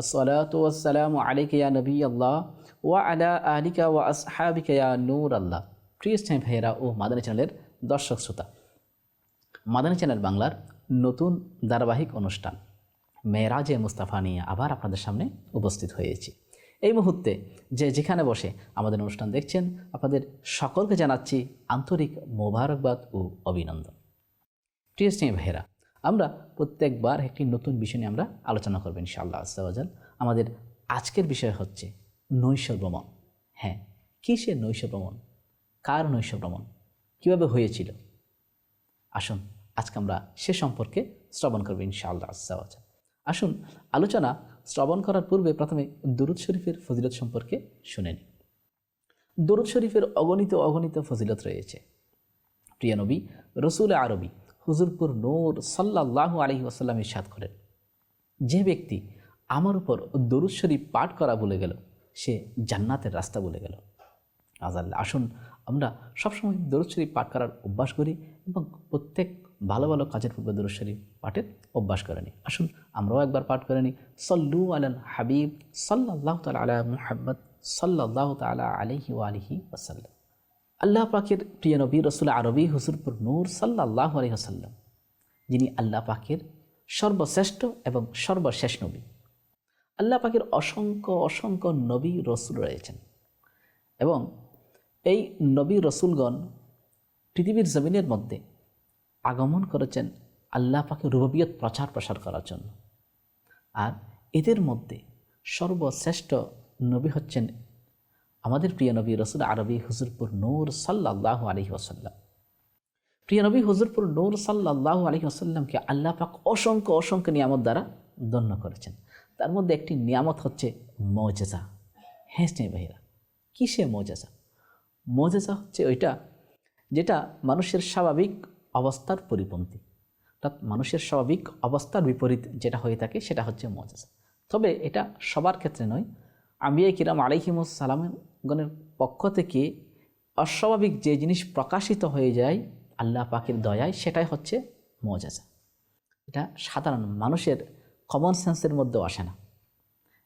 আসসালাতাম আলিকা নবী আল্লাহ ওয়া আলা আলিকা ওয়া আসহাবিকা নূর আল্লাহ খ্রিস্টান ভাইয়েরা ও মাদানী চ্যানেলের দর্শক শ্রোতা। মাদানী চ্যানেল বাংলার নতুন ধারাবাহিক অনুষ্ঠান, মেয়েরাজে মুস্তাফা নিয়ে আবার আপনাদের সামনে উপস্থিত হয়েছি। এই মুহূর্তে যে যেখানে বসে আমাদের অনুষ্ঠান দেখছেন, আপনাদের সকলকে জানাচ্ছি আন্তরিক মোবারকবাদ ও অভিনন্দন। টিএসটি ভাইরা আমরা প্রত্যেকবার একটি নতুন বিষয় নিয়ে আমরা আলোচনা করবেন ইনশাআল্লাহ আস্তাবাজাল আমাদের আজকের বিষয় হচ্ছে নৈশ ভ্রমণ। হ্যাঁ কী সে নৈশ ভ্রমণ? কার নৈশ ভ্রমণ? কীভাবে হয়েছিল? আসুন, আজকে আমরা সে সম্পর্কে শ্রবণ করব ইনশাআল্লাহ আস্তাবাজাল আসুন, আলোচনা শ্রবণ করার পূর্বে প্রথমে দুরুদ শরীফের ফজিলত সম্পর্কে শুনে নিই। দরুদ শরীফের অগণিত অগণিত ফজিলত রয়েছে। প্রিয় নবী, রসুল আরবি হুজুরপুর নূর সাল্লাহ আলহি আসাল্লাম ইসাদ করেন। যে ব্যক্তি আমার উপর দরুদ শরীফ পাঠ করা বলে গেল, সে জান্নাতের রাস্তা বলে গেল। আজাল্লাহ আসুন আমরা সবসময় দরুদ শরীফ পাঠ করার অভ্যাস করি এবং প্রত্যেক ভালো ভালো কাজের পূর্বে দরুদ শরীফ পাঠের অভ্যাস করে নিই। আসুন, আমরাও একবার পাঠ করে নিই। সল্লু আলাল হাবিব সাল্লাহ তালা আলা মুহাম্মদ সাল্লাহ তালা আলহি ও আলহি ওসাল্লাম আল্লাহ পাকের প্রিয় নবী রসুল আরবি হুসুরপুর নূর সাল্লাহ আলহি আসাল্লাম যিনি আল্লাহ পাকের সর্বশ্রেষ্ঠ এবং সর্বশেষ নবী। আল্লাহ পাকের অসংখ্য অসংখ্য নবী রসুল রয়েছেন এবং এই নবী রসুলগণ পৃথিবীর জমিনের মধ্যে আগমন করেছেন আল্লাহ পাকে রুববিয়ত প্রচার প্রসার করার জন্য। আর এদের মধ্যে সর্বশ্রেষ্ঠ নবী হচ্ছেন আমাদের প্রিয় নবী রসুল আরবি হুজুরপুর নূর সাল্লাহ আলহি আসাল্লাম প্রিয় নবী হুজুরপুর নূর সাল্লাহ আলহি আসাল্লামকে আল্লাহ পাক অসংখ্য অসংখ্য নিয়ামত দ্বারা ধন্য করেছেন। তার মধ্যে একটি নিয়ামত হচ্ছে মজেজা। হ্যাঁ স্নেহ ভাইরা কিসে মজেজা? মজেজা হচ্ছে ওইটা যেটা মানুষের স্বাভাবিক অবস্থার পরিপন্থী। অর্থাৎ মানুষের স্বাভাবিক অবস্থার বিপরীত যেটা হয়ে থাকে সেটা হচ্ছে মজেজা। তবে এটা সবার ক্ষেত্রে নয় আম্বিয়া কিরাম আলাইহিমুসালামগণের পক্ষ থেকে অস্বাভাবিক যে জিনিস প্রকাশিত হয়ে যায় আল্লাহ পাখির দয়ায়, সেটাই হচ্ছে মজাজা। এটা সাধারণ মানুষের কমন সেন্সের মধ্যেও আসে না।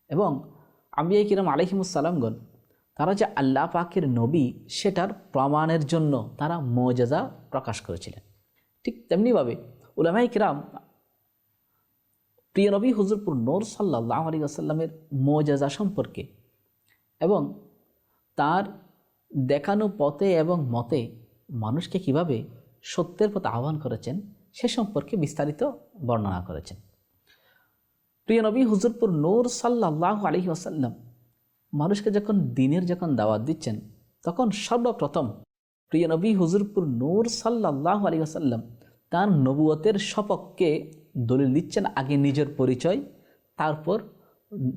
এবং আম্বিয়া কিরাম আলহিমুসালামগণ তারা যে আল্লাহ পাকের নবী, সেটার প্রমাণের জন্য তারা মজাজা প্রকাশ করেছিলেন। ঠিক তেমনিভাবে উলামাই কিরাম প্রিয় নবী হুজুরপুর নোর সাল্লাহ আলী আসাল্লামের মজাজা সম্পর্কে এবং তার দেখানো পথে এবং মতে মানুষকে কীভাবে সত্যের পথে আহ্বান করেছেন সে সম্পর্কে বিস্তারিত বর্ণনা করেছেন। প্রিয় নবী হুজুরপুর নূর সাল্লাহ আলহি আসাল্লাম মানুষকে যখন দিনের যখন দাওয়াত দিচ্ছেন, তখন সর্বপ্রথম প্রিয় নবী হুজুরপুর নূর সাল্লাহ আলী আসাল্লাম তার নবুয়তের সপক্ষে দলিল দিচ্ছেন আগে নিজের পরিচয়, তারপর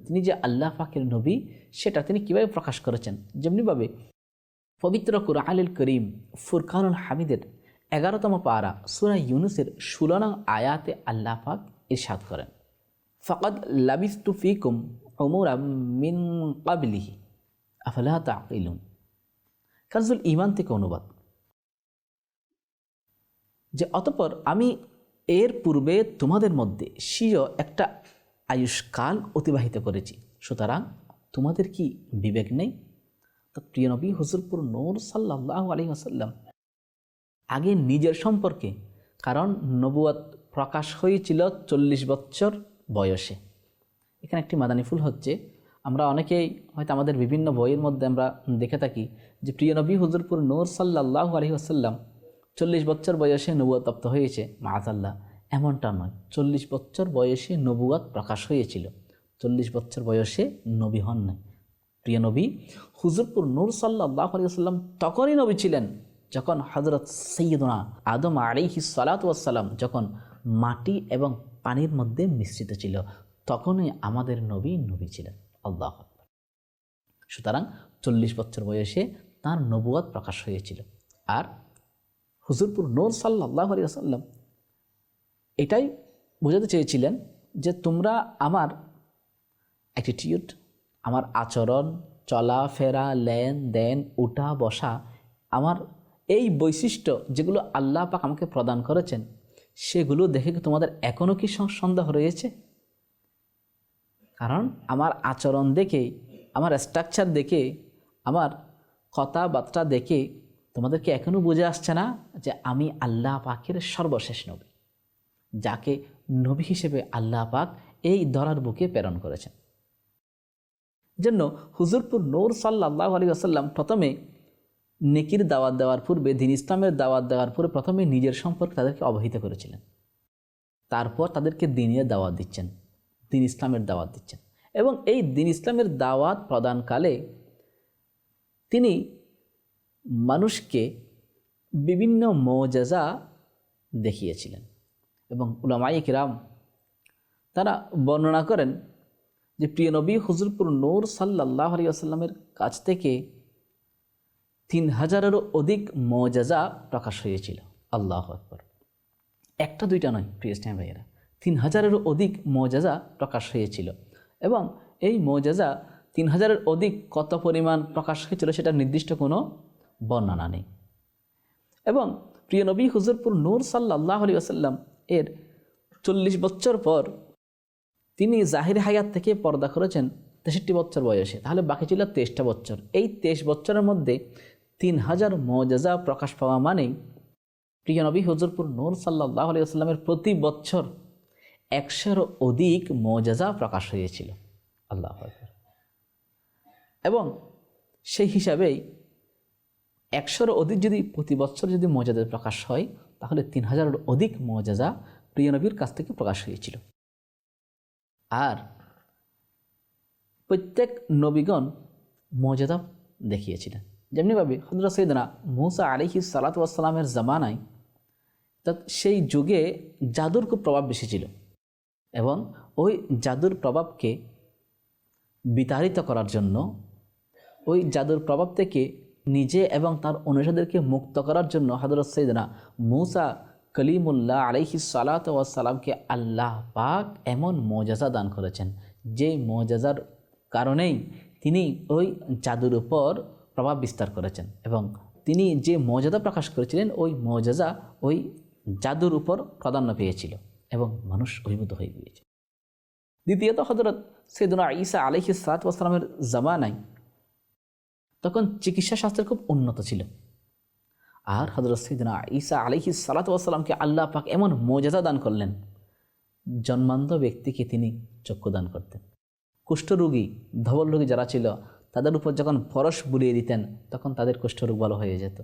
তিনি যে আল্লাহ পাকের নবী, সেটা তিনি কীভাবে প্রকাশ করেছেন? যেমনিভাবে পবিত্র কুরআনুল করিম ফুরকানুল হামিদের এগারোতম পারা সুরা ইউনুসের ষোলো আয়াতে আল্লাহ পাক ইরশাদ করেন। ফকদ লাবিস্তু ফিকুম অমুরা মিন কাবলিহি আফলা তাকিলুন? কাজুল ইমান থেকে অনুবাদ। যে অতপর আমি এর পূর্বে তোমাদের মধ্যে স্বীয় একটা আয়ুষ্কাল অতিবাহিত করেছি। সুতরাং তোমাদের কি বিবেক নেই? তো প্রিয় নবী, হুজুরপুর নূর সাল্লাহ আলী আসাল্লাম আগে নিজের সম্পর্কে, কারণ নবুয়াত প্রকাশ হয়েছিল চল্লিশ বছর বয়সে। এখানে একটি মাদানী ফুল হচ্ছে, আমরা অনেকেই হয়তো আমাদের বিভিন্ন বইয়ের মধ্যে আমরা দেখে থাকি যে প্রিয় নবী, হুজুরপুর নূর সাল্লাহ আলী আসাল্লাম চল্লিশ বছর বয়সে নবুয়াতপ্ত হয়েছে মাহাতাল্লাহ এমনটা নয়। চল্লিশ বছর বয়সে নবুয়াত প্রকাশ হয়েছিল। চল্লিশ বছর বয়সে নবী হন নাই। প্রিয় নবী, হুজুরপুর নূর সাল্লাহ আলী আসাল্লাম তখনই নবী ছিলেন, যখন হজরত সৈয়দনা আদম আলিহি সালাতাম যখন মাটি এবং পানির মধ্যে মিশ্রিত ছিল, তখনই আমাদের নবী নবী ছিলেন। আল্লাহ সুতরাং চল্লিশ বছর বয়সে তার নবুয়াদ প্রকাশ হয়েছিল। আর হুজুরপুর নূর সাল্লাহ আলী আসাল্লাম এটাই বোঝাতে চেয়েছিলেন যে তোমরা আমার অ্যাটিটিউড আমার আচরণ, চলাফেরা, লেন দেন, উঠা, বসা, আমার এই বৈশিষ্ট্য যেগুলো আল্লাহ পাক আমাকে প্রদান করেছেন, সেগুলো দেখে কি তোমাদের এখনও কি সন্দেহ রয়েছে? কারণ আমার আচরণ দেখে, আমার স্ট্রাকচার দেখে, আমার কথাবার্তা দেখে তোমাদেরকে এখনও বুঝে আসছে না যে আমি আল্লাহ পাকের সর্বশেষ নবী, যাকে নবী হিসেবে আল্লাহ পাক এই দরার বুকে প্রেরণ করেছেন। জন্য হুজুরপুর নূর সাল্লাহ আলী আসাল্লাম প্রথমে নেকির দাওয়াত দেওয়ার পূর্বে, দিন ইসলামের দাওয়াত দেওয়ার পূর্বে প্রথমে নিজের সম্পর্কে তাদেরকে অবহিত করেছিলেন। তারপর তাদেরকে দিনের দাওয়াত দিচ্ছেন, দিন ইসলামের দাওয়াত দিচ্ছেন। এবং এই দিন ইসলামের দাওয়াত প্রদানকালে তিনি মানুষকে বিভিন্ন মৌজাজা দেখিয়েছিলেন এবং উলামাই কিরাম তারা বর্ণনা করেন যে প্রিয় নবী হুজুরপুর নূর সাল্লাহ আসাল্লামের কাছ থেকে তিন হাজারেরও অধিক মজাজা প্রকাশ হয়েছিল। আল্লাহ আকবর। একটা দুইটা নয়, প্রিয় ইসলাম ভাইয়েরা। তিন হাজারেরও অধিক মজাজা প্রকাশ হয়েছিল এবং এই মজাজা তিন হাজারের অধিক কত পরিমাণ প্রকাশ হয়েছিল সেটা নির্দিষ্ট কোনো বর্ণনা নেই। এবং প্রিয় নবী হুজুরপুর নূর সাল্লাহ আলী আসাল্লাম এর চল্লিশ বছর পর তিনি জাহির হায়াত থেকে পর্দা করেছেন তেষট্টি বছর বয়সে। তাহলে বাকি ছিল তেইশটা বছর। এই তেইশ বছরের মধ্যে তিন হাজার মজাজা প্রকাশ পাওয়া মানেই প্রিয় নবী হজরপুর নূর সাল্লাহ আলি আসাল্লামের প্রতি বছর একশোর অধিক মজাজা প্রকাশ হয়েছিল। আল্লাহ এবং সেই হিসাবেই একশোর অধিক যদি প্রতি বছর যদি মজাজা প্রকাশ হয়, তাহলে তিন হাজারের অধিক মজাজা প্রিয় নবীর কাছ থেকে প্রকাশ হয়েছিল। আর প্রত্যেক নবীগণ মর্যাদা দেখিয়েছিলেন। যেমনিভাবে হজরত সৈদনা মুসা আলিহি সালাতামের জামানায় তা সেই যুগে জাদুর খুব প্রভাব বেশি ছিল এবং ওই জাদুর প্রভাবকে বিতাড়িত করার জন্য, ওই জাদুর প্রভাব থেকে নিজে এবং তার অনুসারীদেরকে মুক্ত করার জন্য হজরত সৈদনা মুসা কলিমুল্লাহ আলাইহি সালাত ওয়াসালামকে আল্লাহ পাক এমন মজাজা দান করেছেন। যে মজাজার কারণেই তিনি ওই জাদুর উপর প্রভাব বিস্তার করেছেন এবং তিনি যে মর্যাদা প্রকাশ করেছিলেন, ওই মর্যাদা ওই জাদুর উপর প্রাধান্য পেয়েছিল এবং মানুষ অভিভূত হয়ে গিয়েছে। দ্বিতীয়ত হজরত সৈদুনা ঈসা আলহি সালাতামের জামানায় তখন চিকিৎসা শাস্ত্রের খুব উন্নত ছিল আর হজরত সৈদিনা ঈসা আলহি সালাতামকে আল্লাহ পাক এমন মর্যাদা দান করলেন, জন্মান্ধ ব্যক্তিকে তিনি চক্ষু দান করতেন। কুষ্ঠরোগী, ধবল রোগী যারা ছিল, তাদের উপর যখন পরশ বুলিয়ে দিতেন, তখন তাদের কুষ্ঠরোগ ভালো হয়ে যেত।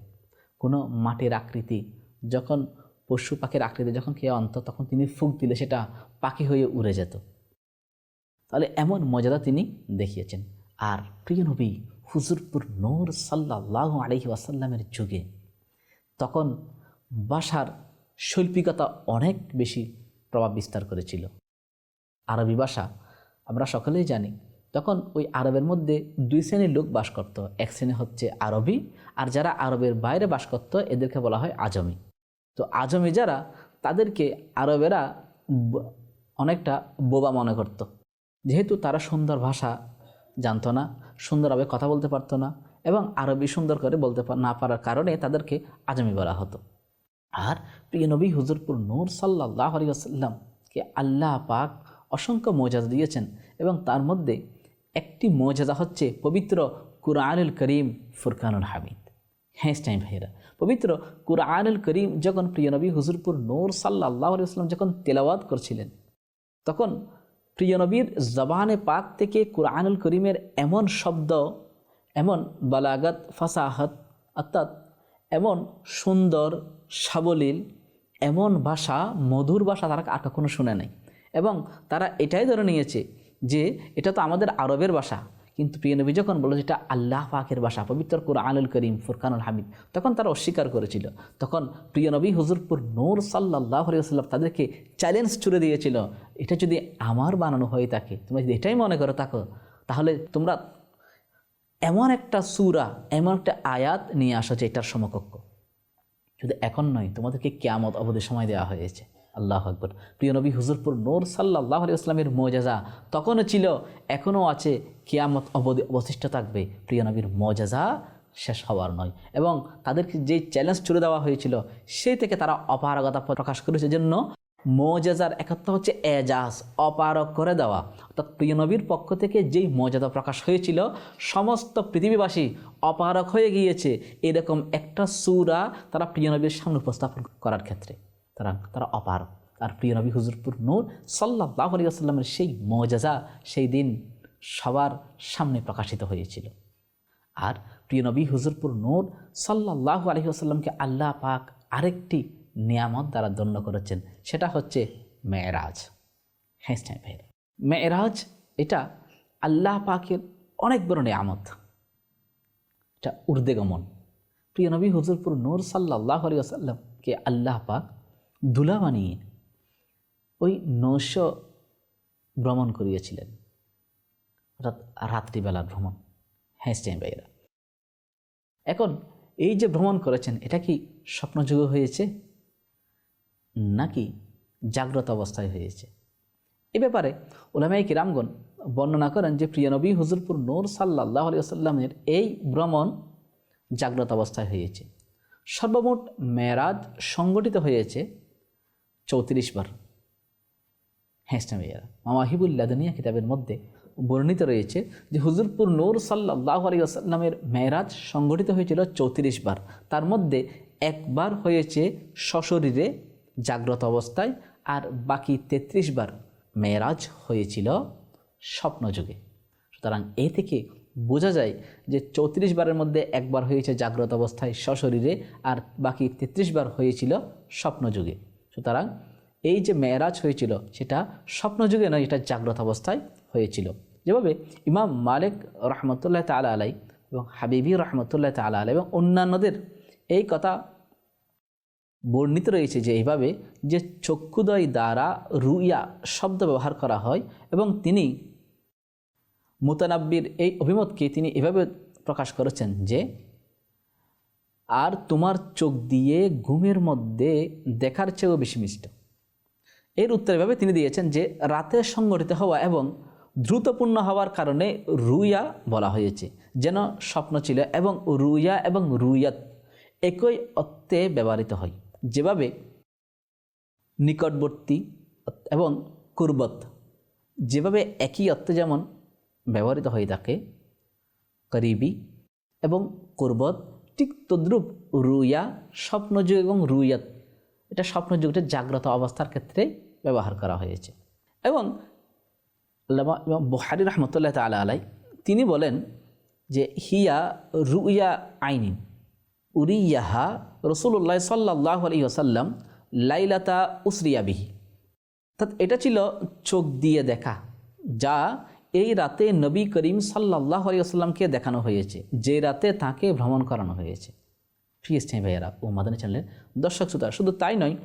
কোনো মাটির আকৃতি, যখন পশু পাখির আকৃতি যখন কেউ অন্ত, তখন তিনি ফুক দিলে সেটা পাখি হয়ে উড়ে যেত। তাহলে এমন মর্যাদা তিনি দেখিয়েছেন। আর প্রিয় নবী হুজুরপুর নূর সাল্লাহ আলহি আসাল্লামের যুগে তখন ভাষার শৈল্পিকতা অনেক বেশি প্রভাব বিস্তার করেছিল। আরবি ভাষা আমরা সকলেই জানি, তখন ওই আরবের মধ্যে দুই শ্রেণির লোক বাস করত। এক শ্রেণি হচ্ছে আরবি, আর যারা আরবের বাইরে বাস করত এদেরকে বলা হয় আজমি। তো আজমি যারা, তাদেরকে আরবেরা অনেকটা বোবা মনে করত। যেহেতু তারা সুন্দর ভাষা জানতো না সুন্দরভাবে কথা বলতে পারতো না এবং আরবি সুন্দর করে বলতে না পারার কারণে তাদেরকে আজমি বলা হতো। আর প্রিয় নবী হুজুরপুর নূর সাল্লাহ আলী আসাল্লামকে আল্লাহ পাক অসংখ্য মর্যাদা দিয়েছেন এবং তার মধ্যে একটি মর্যাদা হচ্ছে পবিত্র কুরআনুল করিম ফুরকানুল হামিদ। হ্যাঁ টাইম ভাইরা পবিত্র কুরআনুল করিম যখন প্রিয় নবী হুজুরপুর নূর সাল্লাহ আলী যখন তেলাওয়াত করছিলেন, তখন প্রিয় নবীর জবানে পাক থেকে কুরআনুল করিমের এমন শব্দ, এমন বালাগত ফাসাহত, অর্থাৎ এমন সুন্দর, সাবলীল, এমন ভাষা, মধুর ভাষা তারা আর কখনো শুনে নাই। এবং তারা এটাই ধরে নিয়েছে যে এটা তো আমাদের আরবের ভাষা। কিন্তু প্রিয় নবী যখন বলল যেটা আল্লাহ পাকের বাসা পবিত্র কোরআনুল করিম, ফুরকানুল হামিদ, তখন তারা অস্বীকার করেছিল। তখন প্রিয় নবী হুজুরপুর নূর সাল্লাহ আলিয়াল্লাম তাদেরকে চ্যালেঞ্জ ছুড়ে দিয়েছিল, এটা যদি আমার বানানো হয়ে থাকে, তোমরা যদি এটাই মনে করো থাকো, তাহলে তোমরা এমন একটা সুরা, এমন একটা আয়াত নিয়ে আসো যে এটার সমকক্ষ। শুধু এখন নয়, তোমাদেরকে কেয়ামত অবধি সময় দেওয়া হয়েছে। আল্লাহ আকবর। প্রিয় নবী, হুজুরপুর নূর সাল্লাহ আলী মজাজা তখনও ছিল এখনও আছে, কেয়ামত অবধি অবশিষ্ট থাকবে। প্রিয় নবীর মজাজা শেষ হওয়ার নয়। এবং তাদেরকে যে চ্যালেঞ্জ ছুড়ে দেওয়া হয়েছিল, সেই থেকে তারা অপারগতা প্রকাশ করেছে। জন্য মজাজার একত্র হচ্ছে এজাজ অপারক করে দেওয়া। অর্থাৎ প্রিয় নবীর পক্ষ থেকে যেই মর্যাদা প্রকাশ হয়েছিল, সমস্ত পৃথিবীবাসী অপারক হয়ে গিয়েছে। এরকম একটা সুরা তারা প্রিয় নবীর সামনে উপস্থাপন করার ক্ষেত্রে। তারা তারা অপার। আর প্রিয় নবী হুজুরপুর নূর সাল্লাহ আলী আসাল্লামের সেই মজাজা সেই দিন সবার সামনে প্রকাশিত হয়েছিল। আর প্রিয় নবী হুজুরপুর নূর সাল্লাহ আলহি আসাল্লামকে আল্লাহ পাক আরেকটি নিয়ামত দ্বারা দণ্ড করেছেন, সেটা হচ্ছে মেয়েরাজ। হ্যাঁ ভাই মেয়েরাজ এটা আল্লাহ পাকের অনেক বড় নিয়ামত। এটা উর্দেগমন প্রিয় নবী হুজুরপুর নূর সাল্লাহ আলী আসাল্লামকে আল্লাহ পাক দুলা বানিয়ে ওই নৌশ ভ্রমণ করিয়েছিলেন। অর্থাৎ রাত্রিবেলা ভ্রমণ। হ্যাঁ ভাইয়েরা। এখন এই যে ভ্রমণ করেছেন, এটা কি স্বপ্নযুগ হয়েছে? নাকি জাগ্রত অবস্থায় হয়েছে? এ ব্যাপারে ওলামাই কিরামগণ বর্ণনা করেন যে, প্রিয় নবী হুজুরপুর নূর সাল্লাহ আলী আসাল্লামের এই ভ্রমণ জাগ্রত অবস্থায় হয়েছে। সর্বমোট মেরাজ সংগঠিত হয়েছে চৌত্রিশ বার। হ্যাঁ ভাইয়ারা মামা হিবুল্লাদনিয়া কিতাবের মধ্যে বর্ণিত রয়েছে যে হুজুরপুর নূর সাল্লাহ আলী আসাল্লামের মেয়েরাজ সংগঠিত হয়েছিল চৌত্রিশ বার। তার মধ্যে একবার হয়েছে সশরীরে জাগ্রত অবস্থায় আর বাকি ৩৩ বার মেয়েরাজ হয়েছিল স্বপ্নযুগে। সুতরাং এ থেকে বোঝা যায় যে চৌত্রিশ বারের মধ্যে একবার হয়েছে জাগ্রত অবস্থায় সশরীরে আর বাকি ৩৩ বার হয়েছিল স্বপ্নযুগে। সুতরাং এই যে মেয়েরাজ হয়েছিল, সেটা স্বপ্নযুগে নয়, এটা জাগ্রত অবস্থায় হয়েছিল। যেভাবে ইমাম মালিক রহমতুল্লাহ তালা আলাই এবং হাবিবি রহমতুল্লাহ তালা আলাই এবং অন্যান্যদের এই কথা বর্ণিত রয়েছে যে এইভাবে যে চক্ষুদয় দ্বারা রুইয়া শব্দ ব্যবহার করা হয় এবং তিনি মুতানাব্বির এই অভিমতকে তিনি এভাবে প্রকাশ করেছেন যে আর তোমার চোখ দিয়ে ঘুমের মধ্যে দেখার চেয়েও বেশি মিষ্ট। এর উত্তর এভাবে তিনি দিয়েছেন যে, রাতে সংগঠিত হওয়া এবং দ্রুতপূর্ণ হওয়ার কারণে রুইয়া বলা হয়েছে, যেন স্বপ্ন ছিল এবং রুইয়া এবং রুইয়াত একই অর্থে ব্যবহৃত হয়, যেভাবে নিকটবর্তী এবং কুরবত যেভাবে একই অর্থে যেমন ব্যবহৃত হয়ে থাকে করিবি এবং কুরবত ঠিক তদ্রুপ রুইয়া স্বপ্নযুগ এবং রুইয়াত। এটা স্বপ্নযুগটা জাগ্রত অবস্থার ক্ষেত্রে ব্যবহার করা হয়েছে। এবং বহারি রহমতুল্লাহ তালা আলাই তিনি বলেন যে, হিয়া রুইয়া আইনিন, উরিয়াহা রসুল্লাহ সাল্লাহ আলী আসাল্লাম লাইলাতা উসরিয়াবিহি অর্থাৎ এটা ছিল চোখ দিয়ে দেখা, যা এই রাতে নবী করিম সাল্লাহ আলী আসাল্লামকে দেখানো হয়েছে। যে রাতে তাকে ভ্রমণ করানো হয়েছে। ফ্রিজ ভাইয়ারা ও মাদানী চ্যানেলের দর্শক শ্রোতা, শুধু তাই নয়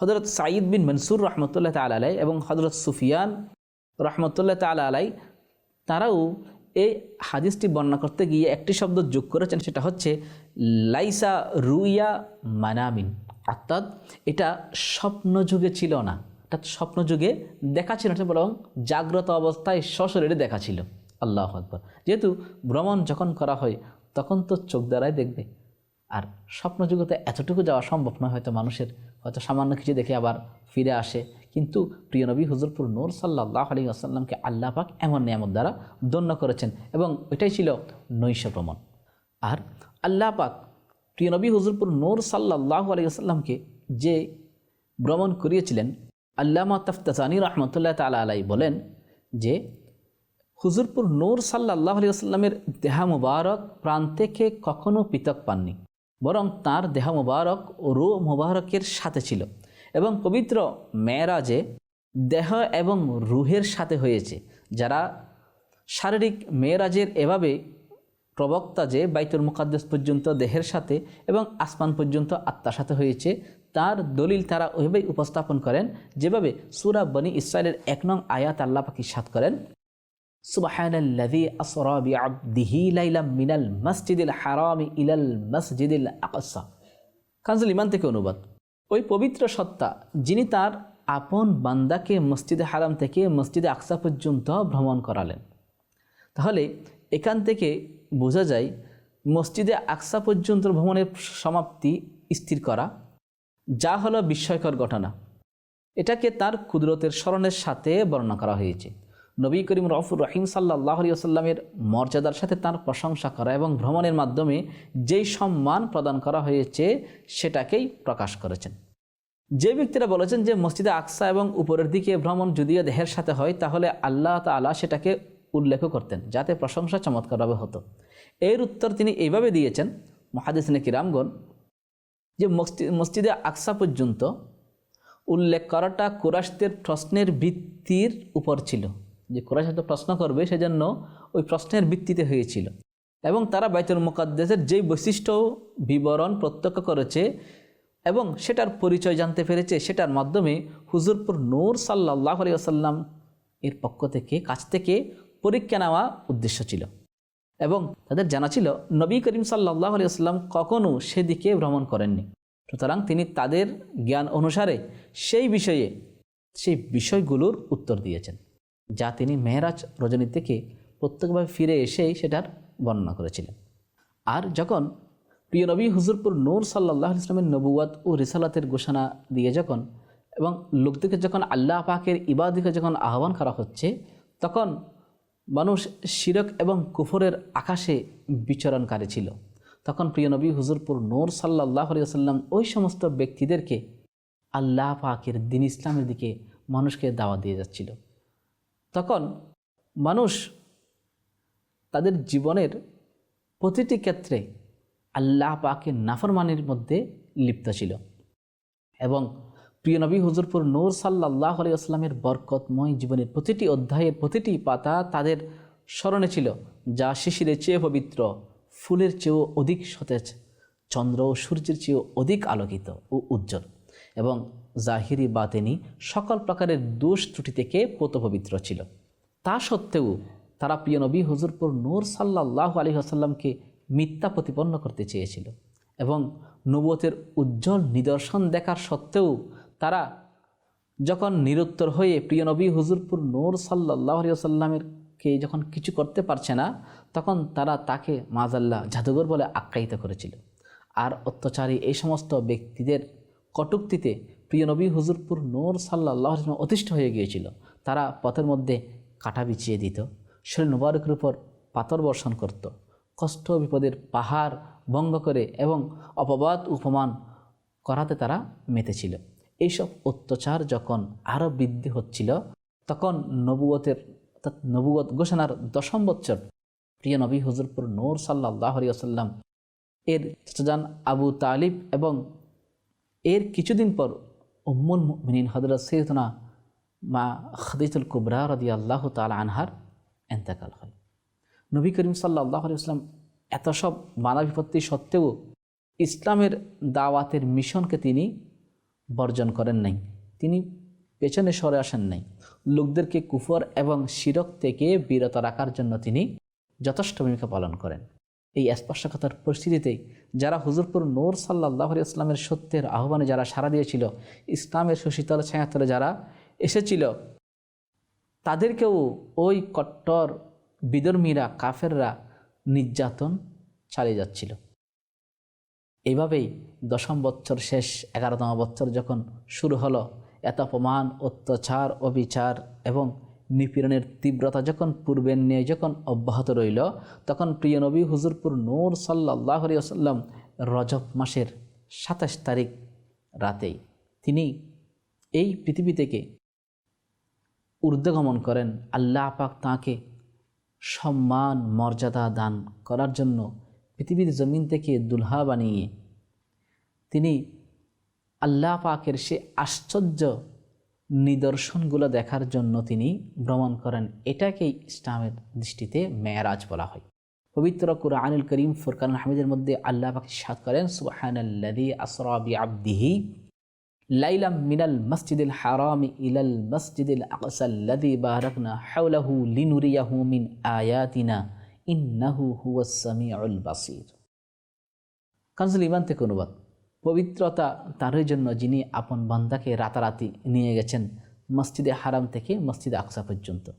হজরত সাঈদ বিন মনসুর রহমতুল্লাহ তাল আলাই এবং হজরত সুফিয়ান রহমতুল্লাহ তাল আলাই তারাও এই হাদিসটি বর্ণনা করতে গিয়ে একটি শব্দ যোগ করেছেন, সেটা হচ্ছে, লাইসা রুইয়া মানামিন। অর্থাৎ এটা স্বপ্নযুগে ছিল না। অর্থাৎ স্বপ্নযুগে দেখা ছিল না, বরং জাগ্রত অবস্থায় সশরীরে দেখা ছিল আল্লাহ আকবর। যেহেতু ভ্রমণ যখন করা হয়, তখন তো চোখ দ্বারাই দেখবে। আর স্বপ্নযুগতে এতটুকু যাওয়া সম্ভব নয়, হয়তো মানুষের হয়তো সামান্য কিছু দেখে আবার ফিরে আসে। কিন্তু প্রিয় নবী হুজুরপুর নূর সাল্লাহ আলী আসাল্লামকে আল্লাহ পাক এমন নিয়ামত দ্বারা দন্য করেছেন এবং ওইটাই ছিল নৈশ ভ্রমণ আর আল্লাহ পাক প্রিয় নবী হুজুরপুর নূর সাল্লাহ আলী আসাল্লামকে যে ভ্রমণ করিয়েছিলেন আল্লামা তফতানি রহমতুল্লাহ তালা আলাই বলেন যে, হুজুরপুর নূর সাল্লাহ আলী আসাল্লামের দেহা মুবারক প্রাণ থেকে কখনও পৃথক পাননি, বরং তার দেহা মুবারক ও রু মুবারকের সাথে ছিল এবং পবিত্র মেয়েরাজে দেহ এবং রুহের সাথে হয়েছে, যারা শারীরিক মেয়েরাজের এভাবে প্রবক্তা যে বাইতুল মুকাদ্দাস পর্যন্ত দেহের সাথে এবং আসমান পর্যন্ত আত্মার সাথে হয়েছে তার দলিল তারা ওইভাবেই উপস্থাপন করেন, যেভাবে সুরা বনি ইসরায়েলের এক নং আয়াত আল্লাহ পাকি সাত করেন, সুবাহানাল্লাযী আসরা বিআবদিহি লাইলাম মিনাল মসজিদিল হারামি ইলাল মসজিদিল আকসা। কানজুল ইমান থেকে অনুবাদ। ওই পবিত্র সত্তা যিনি তার আপন বান্দাকে মসজিদে হারাম থেকে মসজিদে আকসা পর্যন্ত ভ্রমণ করালেন। তাহলে এখান থেকে বোঝা যায় মসজিদে আকসা পর্যন্ত ভ্রমণের সমাপ্তি স্থির করা যা হলো বিস্ময়কর ঘটনা। এটাকে তার কুদরতের স্মরণের সাথে বর্ণনা করা হয়েছে। নবী করিম রফুর রহিম সাল্লাহ আলিয়াল্লামের মর্যাদার সাথে তার প্রশংসা করা এবং ভ্রমণের মাধ্যমে যেই সম্মান প্রদান করা হয়েছে, সেটাকেই প্রকাশ করেছেন। যে ব্যক্তিরা বলেছেন যে মসজিদে আকসা এবং উপরের দিকে ভ্রমণ যদিও দেহের সাথে হয়, তাহলে আল্লাহ তালা সেটাকে উল্লেখ করতেন, যাতে প্রশংসা চমৎকারভাবে হতো। এর উত্তর তিনি এইভাবে দিয়েছেন মহাদিসনে কিরামগণ যে মসজিদ আকসা পর্যন্ত উল্লেখ করাটা কুরাশদের প্রশ্নের ভিত্তির উপর ছিল। যে কুরাশ হয়তো প্রশ্ন করবে, সেজন্য ওই প্রশ্নের ভিত্তিতে হয়েছিল। এবং তারা বাইতুল মুকাদ্দেসের যেই বৈশিষ্ট্য বিবরণ প্রত্যক্ষ করেছে এবং সেটার পরিচয় জানতে পেরেছে, সেটার মাধ্যমে হুজুরপুর নূর সাল্লাহ আলী আসাল্লাম এর পক্ষ থেকে, কাছ থেকে পরীক্ষা নেওয়া উদ্দেশ্য ছিল। এবং তাদের জানা ছিল, নবী করিম সাল্লাহ আলী আসাল্লাম কখনও সেদিকে ভ্রমণ করেননি। সুতরাং তিনি তাদের জ্ঞান অনুসারে সেই বিষয়ে, সেই বিষয়গুলোর উত্তর দিয়েছেন, যা তিনি মেহরাজ রজনী থেকে প্রত্যেকভাবে ফিরে এসেই সেটার বর্ণনা করেছিলেন। আর যখন প্রিয় নবী হুজুরপুর নূর সাল্লাহ ইসলামের নবুয়াত ও রিসালাতের ঘোষণা দিয়ে যখন এবং লোকদেরকে যখন আল্লাহ পাকের ইবাদিকে যখন আহ্বান করা হচ্ছে, তখন মানুষ শিরক এবং কুফরের আকাশে বিচরণকারী ছিল। তখন প্রিয় নবী হুজুরপুর নূর সাল্লাহ আলিয়াল্লাম ওই সমস্ত ব্যক্তিদেরকে আল্লাহ পাকের দিন ইসলামের দিকে মানুষকে দাওয়া দিয়ে যাচ্ছিল। তখন মানুষ তাদের জীবনের প্রতিটি ক্ষেত্রে আল্লাহ পাকের নাফরমানির মধ্যে লিপ্ত ছিল এবং প্রিয় নবী, হুজুরপুর নূর সাল্লাহ আলিয়াস্লামের বরকতময় জীবনের প্রতিটি অধ্যায়ের প্রতিটি পাতা তাদের স্মরণে ছিল, যা শিশিরের চেয়ে পবিত্র, ফুলের চেয়েও অধিক সতেজ, চন্দ্র ও সূর্যের চেয়েও অধিক আলোকিত ও উজ্জ্বল এবং জাহিরি বাতেনি সকল প্রকারের দোষ ত্রুটি থেকে পবিত্র ছিল। তা সত্ত্বেও তারা প্রিয় নবী, হুজুরপুর নূর সাল্লাহ আলী মিথ্যা প্রতিপন্ন করতে চেয়েছিল এবং নবতের উজ্জ্বল নিদর্শন দেখার সত্ত্বেও তারা যখন নিরুত্তর হয়ে, প্রিয় নবী হুজুরপুর নূর সাল্লাহ আলী আসাল্লামেরকে যখন কিছু করতে পারছে না, তখন তারা তাকে মাজাল্লাহ জাদুঘর বলে আখ্যায়িত করেছিল। আর অত্যাচারী এই সমস্ত ব্যক্তিদের কটুক্তিতে প্রিয় নবী হুজুরপুর নূর সাল্লাহ অতিষ্ঠ হয়ে গিয়েছিল। তারা পথের মধ্যে কাটা বিছিয়ে দিত, শরীর মুবারকের উপর পাথর বর্ষণ করত, কষ্ট বিপদের পাহাড় ভঙ্গ করে এবং অপবাদ উপমান করাতে তারা মেতেছিল এইসব অত্যাচার যখন আরও বৃদ্ধি হচ্ছিল, তখন নবুয়তের অর্থাৎ নবুয়ত ঘোষণার দশম বৎসর প্রিয় নবী হজরপুর নূর সাল্লাহ আসাল্লাম এর চাচাজান আবু তালিব এবং এর কিছুদিন পর উম্মুল মিনীন হজরত সৈয়দনা মা খদিজুল কুবরা রদি আল্লাহ তাল আনহার এন্তেকাল হয়। নবী করিম সাল্লাহ আলিয়াল্লাম এত সব মানব বিপত্তি সত্ত্বেও ইসলামের দাওয়াতের মিশনকে তিনি বর্জন করেন নাই। তিনি পেছনে সরে আসেন নাই। লোকদেরকে কুফর এবং শিরক থেকে বিরত রাখার জন্য তিনি যথেষ্ট ভূমিকা পালন করেন। এই স্পর্শকতার পরিস্থিতিতে যারা হুজুরপুর নূর সাল্লাহ ইসলামের সত্যের আহ্বানে যারা সাড়া দিয়েছিল, ইসলামের সুশীতল ছায়াতলে যারা এসেছিল, তাদেরকেও ওই কট্টর বিদর্মীরা, কাফেররা নির্যাতন চালিয়ে যাচ্ছিল। এইভাবেই দশম বছর শেষ এগারোতম বছর যখন শুরু হলো, এত অপমান, অত্যাচার, অবিচার এবং নিপীড়নের তীব্রতা যখন পূর্বের নিয়ে যখন অব্যাহত রইল, তখন প্রিয় নবী হুজুরপুর নূর সাল্লাহ আসাল্লাম রজব মাসের সাতাশ তারিখ রাতেই তিনি এই পৃথিবী থেকে ঊর্ধ্বগমন করেন। আল্লাহ পাক তাঁকে সম্মান, মর্যাদা দান করার জন্য পৃথিবীর জমিন থেকে দুলহা বানিয়ে তিনি আল্লাহ পাকের সে আশ্চর্য নিদর্শনগুলো দেখার জন্য তিনি ভ্রমণ করেন। এটাকেই ইসলামের দৃষ্টিতে মেয়ারাজ বলা হয়। পবিত্র কুরআনুল করিম ফুরকান হামিদের মধ্যে আল্লাহ পাক সাদ করেন, সুবহানাল্লাযী আসরা বিআবদিহি লাইলাম মিনাল মসজিদুল হারামি ইলাল মসজিদুল আকসাল্লাযী বারাকনা হাওলাহু লিনুরিয়াহু মিন আয়াতিনা। ইন্নাহু হুয়াস সামিউল বাসীর। কানজুল ইমান থেকে অনুবাদ। পবিত্রতা তারই জন্য যিনি আপন বান্দাকে রাতারাতি নিয়ে গেছেন মসজিদে হারাম থেকে মসজিদে আকসা পর্যন্ত,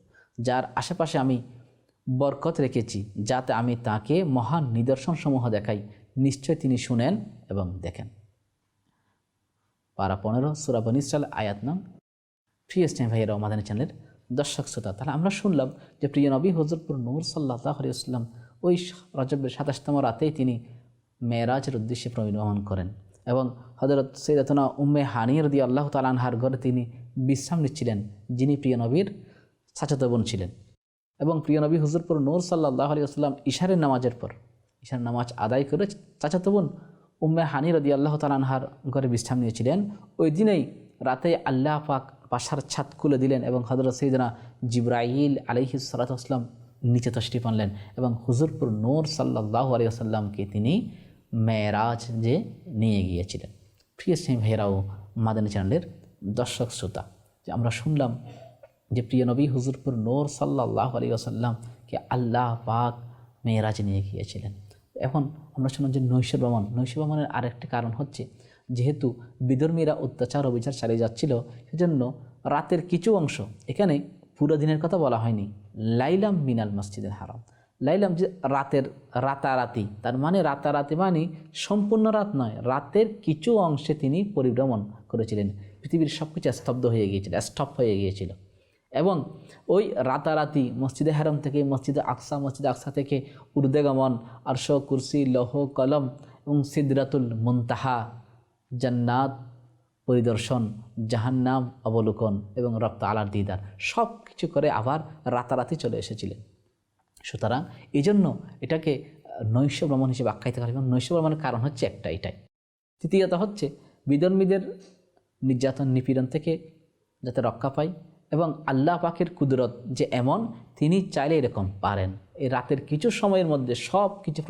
যার আশেপাশে আমি বরকত রেখেছি, যাতে আমি তাকে মহান নিদর্শনসমূহ দেখাই। নিশ্চয় তিনি শুনেন এবং দেখেন। পারা পনেরো সুরাবন ইসরাল আয়াত নাম প্রিয় স্নেহ ভাইয়েরা মাদানী চ্যানেলের দর্শক শ্রোতা, তাহলে আমরা শুনলাম যে প্রিয় নবী হজরতপুর নূর সাল্লাহ আলিয়াল্লাম ওই রজবের সাতাশতম রাতেই তিনি মেয়েরাজের উদ্দেশ্যে প্রবির্ভ্রমণ করেন এবং হজরত সৈদাতনা উম্মে হানির দিয়ে আল্লাহ তালানহার ঘরে তিনি বিশ্রাম নিচ্ছিলেন, যিনি প্রিয় নবীর চাচাতো বোন ছিলেন। এবং প্রিয় নবী হুজুরপুর নূর সাল্লাহ আলী আসলাম ইশারের নামাজের পর ইশার নামাজ আদায় করে চাচাতো বোন উম্মে হানি রদি আল্লাহ তালানহার ঘরে বিশ্রাম নিয়েছিলেন। ওই দিনেই রাতে আল্লাহ পাক বাসার ছাদ খুলে দিলেন এবং হজরত সৈদনা জিব্রাইল আলহি সালাতাম নিচে তশরিফ আনলেন এবং হুজুরপুর নূর সাল্লাহ আলী আসাল্লামকে তিনি মেয়েরাজ যে নিয়ে গিয়েছিলেন। প্রিয় সিং ভাইরাও মাদানী চ্যানেলের দর্শক শ্রোতা, যে আমরা শুনলাম যে প্রিয় নবী হুজুরপুর নূর সাল্লাহ আলী আসাল্লামকে আল্লাহ পাক মেয়েরাজ নিয়ে গিয়েছিলেন। এখন আমরা শুনলাম যে নৈশ ভ্রমণ নৈশ ভ্রমণের আরেকটি কারণ হচ্ছে যেহেতু বিধর্মীরা অত্যাচার অবিচার চালিয়ে যাচ্ছিল, সেজন্য রাতের কিছু অংশ এখানে পুরো দিনের কথা বলা হয়নি। লাইলাম মিনাল মসজিদের হারাম। লাইলাম যে রাতের রাতারাতি, তার মানে রাতারাতি মানে সম্পূর্ণ রাত নয়, রাতের কিছু অংশে তিনি পরিভ্রমণ করেছিলেন। পৃথিবীর সব কিছু স্তব্ধ হয়ে গিয়েছিল স্টপ হয়ে গিয়েছিল। এবং ওই রাতারাতি মসজিদে হারাম থেকে, মসজিদে আকসা মসজিদে আকসা থেকে উর্দেগমন, আরশ, কুরসি, লৌহ, কলম এবং সিদরাতুল মুনতাহা জান্নাত পরিদর্শন, জাহান্নাম অবলোকন এবং রক্ত আলার দিদার সব কিছু করে আবার রাতারাতি চলে এসেছিলেন। সুতরাং এই জন্য এটাকে নৈশ ভ্রমণ হিসেবে আখ্যায়িত করা এবং নৈশ ভ্রমণের কারণ হচ্ছে একটা এটাই। তৃতীয়ত হচ্ছে বিধর্মীদের নির্যাতন, নিপীড়ন থেকে যাতে রক্ষা পায় এবং আল্লাহ পাকের কুদরত যে এমন, তিনি চাইলে এরকম পারেন। এই রাতের কিছু সময়ের মধ্যে সব কিছু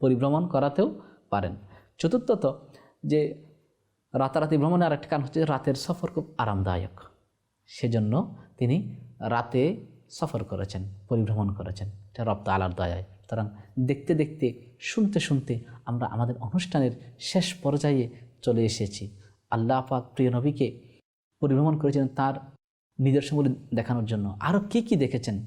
পরিভ্রমণ করাতেও পারেন। চতুর্থত যে রাতারাতি ভ্রমণের আরেকটি কারণ হচ্ছে রাতের সফর খুব আরামদায়ক। সেজন্য তিনি রাতে সফর করেছেন, পরিভ্রমণ করেছেন, এটা রপ্ত আলার দয়ায়। সুতরাং দেখতে দেখতে, শুনতে শুনতে আমরা আমাদের অনুষ্ঠানের শেষ পর্যায়ে চলে এসেছি। আল্লাহ পাক প্রিয় নবীকে পরিভ্রমণ করেছেন তার নিদর্শনগুলি দেখানোর জন্য। আরও কী কী দেখেছেন?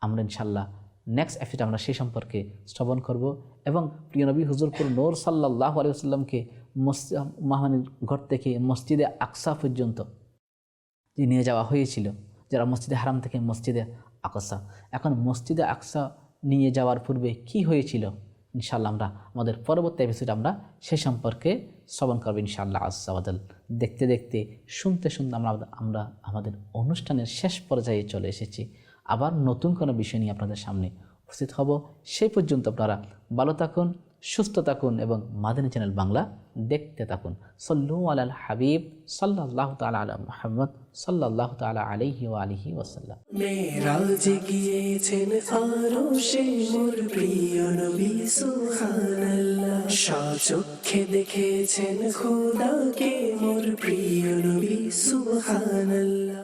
আমরা ইনশাল্লাহ নেক্সট এপিসোড আমরা সেই সম্পর্কে শ্রবণ করব এবং প্রিয় নবী হুজুরপুর নোর সাল্লাহ আলিয়াল্লামকে মসজিদ মাহানির ঘর থেকে মসজিদে আকসা পর্যন্ত যে নিয়ে যাওয়া হয়েছিল, যারা মসজিদে হারাম থেকে মসজিদে আকসা। এখন মসজিদে আকসা নিয়ে যাওয়ার পূর্বে কি হয়েছিল? ইনশাল্লাহ আমরা, আমাদের পরবর্তী এপিসোড আমরা সে সম্পর্কে শ্রবণ করব ইনশাআল্লাহ আসাবাদল দেখতে দেখতে, শুনতে শুনতে আমরা আমরা আমাদের অনুষ্ঠানের শেষ পর্যায়ে চলে এসেছি। আবার নতুন কোনো বিষয় নিয়ে আপনাদের সামনে উপস্থিত হব। সেই পর্যন্ত আপনারা ভালো থাকুন সুস্থ থাকুন এবং মাদানী চ্যানেল বাংলা দেখতে থাকুন। সল্লু আলাল হাবিব সাল্লাহ তালা আলা মোহাম্মদ সাল্লাহ তালা আলহি ও আলহি ওসাল্লাম মেরাজ গিয়েছেন আরও সে মোর প্রিয় দেখেছেন খোদাকে মোর প্রিয় নবী, সুবহানাল্লাহ।